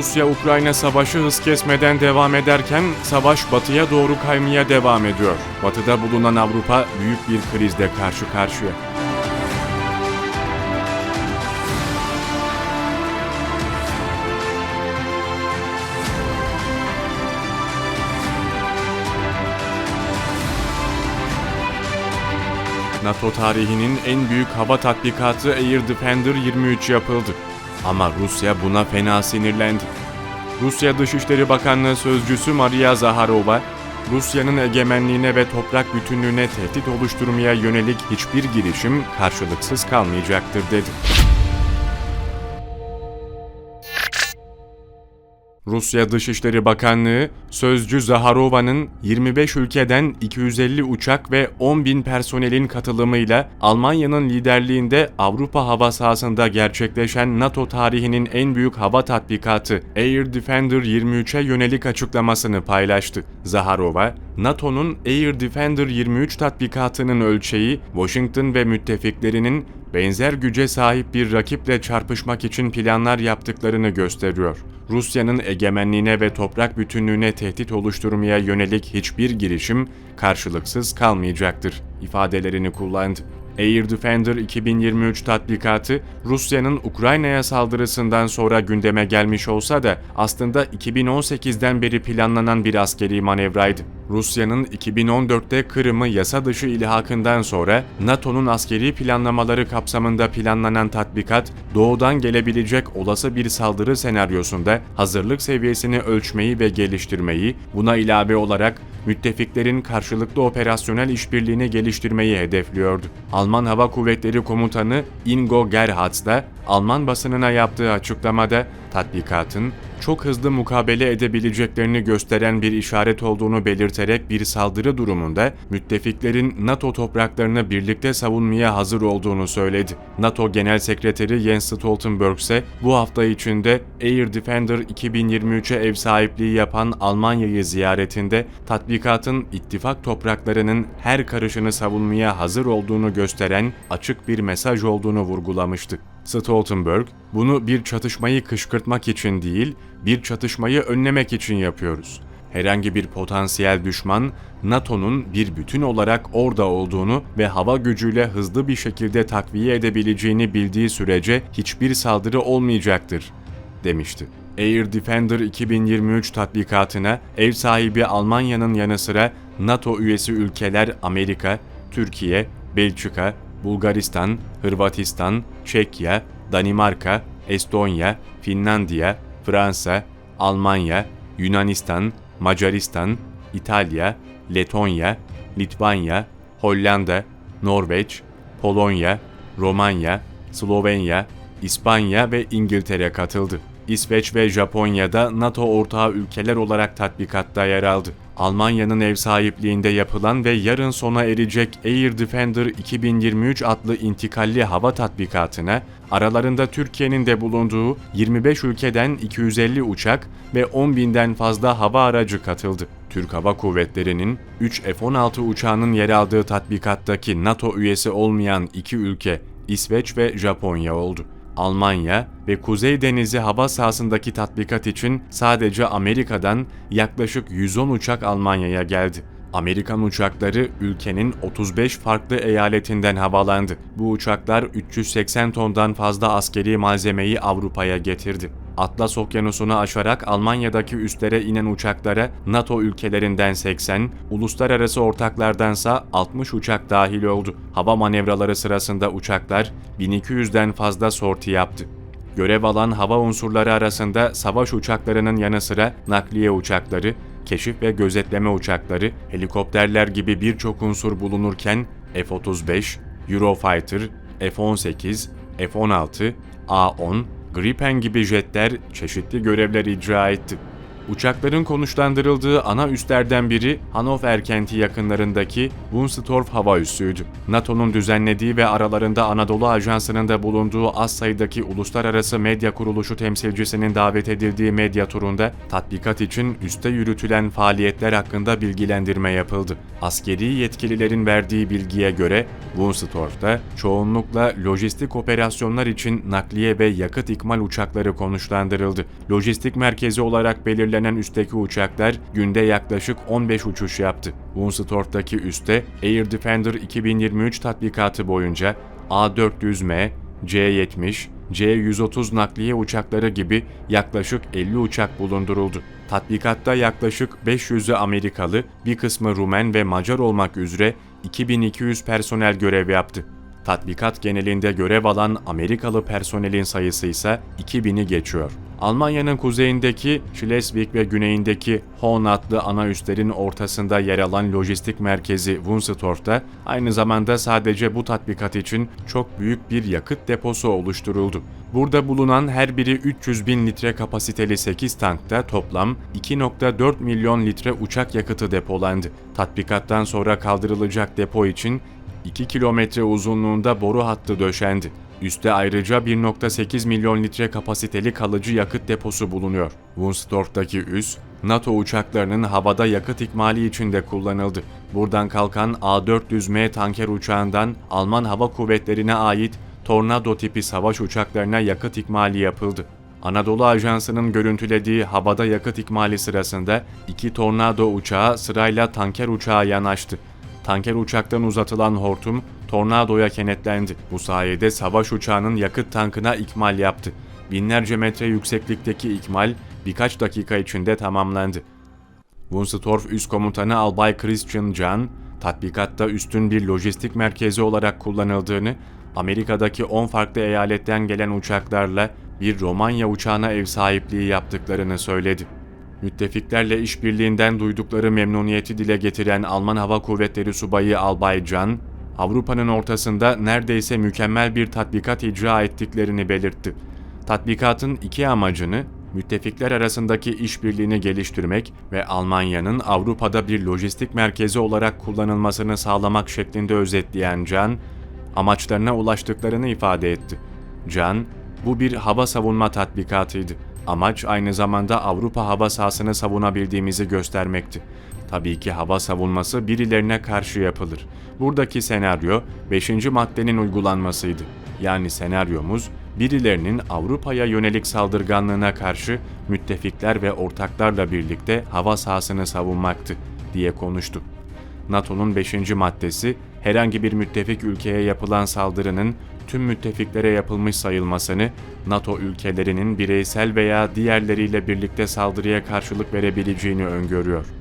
Rusya-Ukrayna savaşı hız kesmeden devam ederken savaş batıya doğru kaymaya devam ediyor. Batıda bulunan Avrupa büyük bir krizle karşı karşıya. NATO tarihinin en büyük hava tatbikatı Air Defender 23 yapıldı. Ama Rusya buna fena sinirlendi. Rusya Dışişleri Bakanlığı Sözcüsü Maria Zaharova, Rusya'nın egemenliğine ve toprak bütünlüğüne tehdit oluşturmaya yönelik hiçbir girişim karşılıksız kalmayacaktır dedi. Rusya Dışişleri Bakanlığı, Sözcü Zaharova'nın 25 ülkeden 250 uçak ve 10 bin personelin katılımıyla Almanya'nın liderliğinde Avrupa hava sahasında gerçekleşen NATO tarihinin en büyük hava tatbikatı Air Defender 23'e yönelik açıklamasını paylaştı. Zaharova, NATO'nun Air Defender 23 tatbikatının ölçeği, Washington ve müttefiklerinin benzer güce sahip bir rakiple çarpışmak için planlar yaptıklarını gösteriyor. Rusya'nın egemenliğine ve toprak bütünlüğüne tehdit oluşturmaya yönelik hiçbir girişim karşılıksız kalmayacaktır ifadelerini kullandı. Air Defender 2023 tatbikatı Rusya'nın Ukrayna'ya saldırısından sonra gündeme gelmiş olsa da aslında 2018'den beri planlanan bir askeri manevraydı. Rusya'nın 2014'te Kırım'ı yasa dışı ilhakından sonra NATO'nun askeri planlamaları kapsamında planlanan tatbikat, doğudan gelebilecek olası bir saldırı senaryosunda hazırlık seviyesini ölçmeyi ve geliştirmeyi, buna ilave olarak müttefiklerin karşılıklı operasyonel işbirliğini geliştirmeyi hedefliyordu. Alman Hava Kuvvetleri Komutanı Ingo Gerhardt da Alman basınına yaptığı açıklamada tatbikatın çok hızlı mukabele edebileceklerini gösteren bir işaret olduğunu belirterek bir saldırı durumunda müttefiklerin NATO topraklarını birlikte savunmaya hazır olduğunu söyledi. NATO Genel Sekreteri Jens Stoltenberg ise bu hafta içinde Air Defender 2023'e ev sahipliği yapan Almanya'yı ziyaretinde tatbikatın ittifak topraklarının her karışını savunmaya hazır olduğunu gösteren açık bir mesaj olduğunu vurgulamıştı. Stoltenberg, bunu bir çatışmayı kışkırtmak için değil, bir çatışmayı önlemek için yapıyoruz. Herhangi bir potansiyel düşman, NATO'nun bir bütün olarak orada olduğunu ve hava gücüyle hızlı bir şekilde takviye edebileceğini bildiği sürece hiçbir saldırı olmayacaktır, demişti. Air Defender 2023 tatbikatına ev sahibi Almanya'nın yanı sıra NATO üyesi ülkeler Amerika, Türkiye, Belçika, Bulgaristan, Hırvatistan, Çekya, Danimarka, Estonya, Finlandiya, Fransa, Almanya, Yunanistan, Macaristan, İtalya, Letonya, Litvanya, Hollanda, Norveç, Polonya, Romanya, Slovenya, İspanya ve İngiltere katıldı. İsveç ve Japonya'da NATO ortağı ülkeler olarak tatbikatta yer aldı. Almanya'nın ev sahipliğinde yapılan ve yarın sona erecek Air Defender 2023 adlı intikalli hava tatbikatına aralarında Türkiye'nin de bulunduğu 25 ülkeden 250 uçak ve 10 binden fazla hava aracı katıldı. Türk Hava Kuvvetleri'nin 3 F-16 uçağının yer aldığı tatbikattaki NATO üyesi olmayan iki ülke İsveç ve Japonya oldu. Almanya ve Kuzey Denizi hava sahasındaki tatbikat için sadece Amerika'dan yaklaşık 110 uçak Almanya'ya geldi. Amerikan uçakları ülkenin 35 farklı eyaletinden havalandı. Bu uçaklar 380 tondan fazla askeri malzemeyi Avrupa'ya getirdi. Atlas Okyanusu'nu aşarak Almanya'daki üslere inen uçaklara NATO ülkelerinden 80, uluslararası ortaklardansa 60 uçak dahil oldu. Hava manevraları sırasında uçaklar 1200'den fazla sorti yaptı. Görev alan hava unsurları arasında savaş uçaklarının yanı sıra nakliye uçakları, keşif ve gözetleme uçakları, helikopterler gibi birçok unsur bulunurken F-35, Eurofighter, F-18, F-16, A-10, Gripen gibi jetler çeşitli görevler icra etti. Uçakların konuşlandırıldığı ana üslerden biri Hannover kenti yakınlarındaki Wunstorf hava üssüydü. NATO'nun düzenlediği ve aralarında Anadolu Ajansı'nın da bulunduğu az sayıdaki uluslararası medya kuruluşu temsilcisinin davet edildiği medya turunda tatbikat için üste yürütülen faaliyetler hakkında bilgilendirme yapıldı. Askeri yetkililerin verdiği bilgiye göre Wunstorf'ta çoğunlukla lojistik operasyonlar için nakliye ve yakıt ikmal uçakları konuşlandırıldı. Lojistik merkezi olarak belirlenen üstteki uçaklar günde yaklaşık 15 uçuş yaptı. Wunstorf'taki üste Air Defender 2023 tatbikatı boyunca A400M, C-70, C-130 nakliye uçakları gibi yaklaşık 50 uçak bulunduruldu. Tatbikatta yaklaşık 500'ü Amerikalı, bir kısmı Rumen ve Macar olmak üzere 2200 personel görev yaptı. Tatbikat genelinde görev alan Amerikalı personelin sayısı ise 2000'i geçiyor. Almanya'nın kuzeyindeki Schleswig ve güneyindeki Hohn adlı ana üslerin ortasında yer alan lojistik merkezi Wunstorf'ta aynı zamanda sadece bu tatbikat için çok büyük bir yakıt deposu oluşturuldu. Burada bulunan her biri 300 bin litre kapasiteli 8 tankta toplam 2.4 milyon litre uçak yakıtı depolandı. Tatbikattan sonra kaldırılacak depo için 2 kilometre uzunluğunda boru hattı döşendi. Üste ayrıca 1.8 milyon litre kapasiteli kalıcı yakıt deposu bulunuyor. Wunstorf'taki üs, NATO uçaklarının havada yakıt ikmali için de kullanıldı. Buradan kalkan A400M tanker uçağından Alman Hava Kuvvetleri'ne ait Tornado tipi savaş uçaklarına yakıt ikmali yapıldı. Anadolu Ajansı'nın görüntülediği havada yakıt ikmali sırasında iki Tornado uçağı sırayla tanker uçağa yanaştı. Tanker uçaktan uzatılan hortum tornadoya kenetlendi. Bu sayede savaş uçağının yakıt tankına ikmal yaptı. Binlerce metre yükseklikteki ikmal birkaç dakika içinde tamamlandı. Wunstorf Üst Komutanı Albay Christian Can, tatbikatta üstün bir lojistik merkezi olarak kullanıldığını, Amerika'daki 10 farklı eyaletten gelen uçaklarla bir Romanya uçağına ev sahipliği yaptıklarını söyledi. Müttefiklerle işbirliğinden duydukları memnuniyeti dile getiren Alman Hava Kuvvetleri Subayı Albay Can, Avrupa'nın ortasında neredeyse mükemmel bir tatbikat icra ettiklerini belirtti. Tatbikatın iki amacını müttefikler arasındaki işbirliğini geliştirmek ve Almanya'nın Avrupa'da bir lojistik merkezi olarak kullanılmasını sağlamak şeklinde özetleyen Can, amaçlarına ulaştıklarını ifade etti. Can, bu bir hava savunma tatbikatıydı. Amaç aynı zamanda Avrupa hava sahasını savunabildiğimizi göstermekti. Tabii ki hava savunması birilerine karşı yapılır. Buradaki senaryo 5. maddenin uygulanmasıydı. Yani senaryomuz birilerinin Avrupa'ya yönelik saldırganlığına karşı müttefikler ve ortaklarla birlikte hava sahasını savunmaktı diye konuştu. NATO'nun 5. maddesi herhangi bir müttefik ülkeye yapılan saldırının tüm müttefiklere yapılmış sayılmasını, NATO ülkelerinin bireysel veya diğerleriyle birlikte saldırıya karşılık verebileceğini öngörüyor.